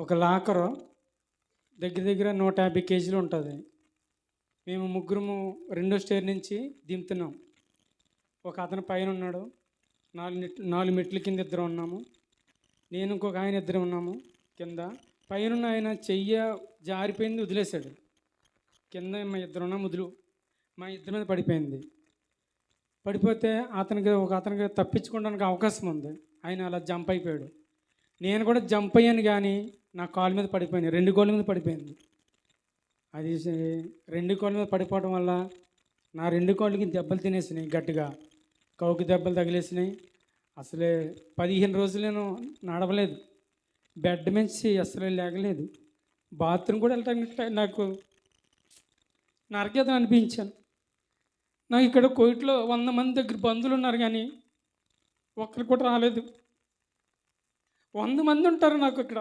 ఒక లాకరు దగ్గర దగ్గర నూట యాభై కేజీలు ఉంటుంది. మేము ముగ్గురము రెండో స్టేర్ నుంచి దింపుతున్నాం. ఒక అతను పైన ఉన్నాడు. నాలుగు నాలుగు మెట్ల కింద ఇద్దరు ఉన్నాము. నేను ఇంకొక ఆయన ఇద్దరు ఉన్నాము. కింద పైన ఆయన చెయ్య జారిపోయింది వదిలేశాడు. కింద మా ఇద్దరు ఉన్నాము వదులు. మా ఇద్దరి మీద పడిపోయింది. పడిపోతే అతనికి ఒక అతనికి తప్పించుకోవడానికి అవకాశం ఉంది. ఆయన అలా జంప్ అయిపోయాడు. నేను కూడా జంప్ అయ్యాను కానీ నా కాలు మీద పడిపోయింది. రెండు గోళ్ళ మీద పడిపోయింది. అది రెండు కోళ్ళ మీద పడిపోవడం వల్ల నా రెండు కోళ్ళకి దెబ్బలు తినేసినాయి గట్టిగా. కౌకి దెబ్బలు తగిలేసినాయి. అసలే పదిహేను రోజులు నేను నడవలేదు. బెడ్ నుంచి అసలు లేగలేదు. బాత్రూమ్ కూడా వెళ్ళటానికి నాకు నరకేదని అనిపించాను. నాకు ఇక్కడ కోయిట్లో వంద మంది దగ్గర బంధువులు ఉన్నారు కానీ ఒక్కరు కూడా రాలేదు. వంద మంది ఉంటారు నాకు ఇక్కడ.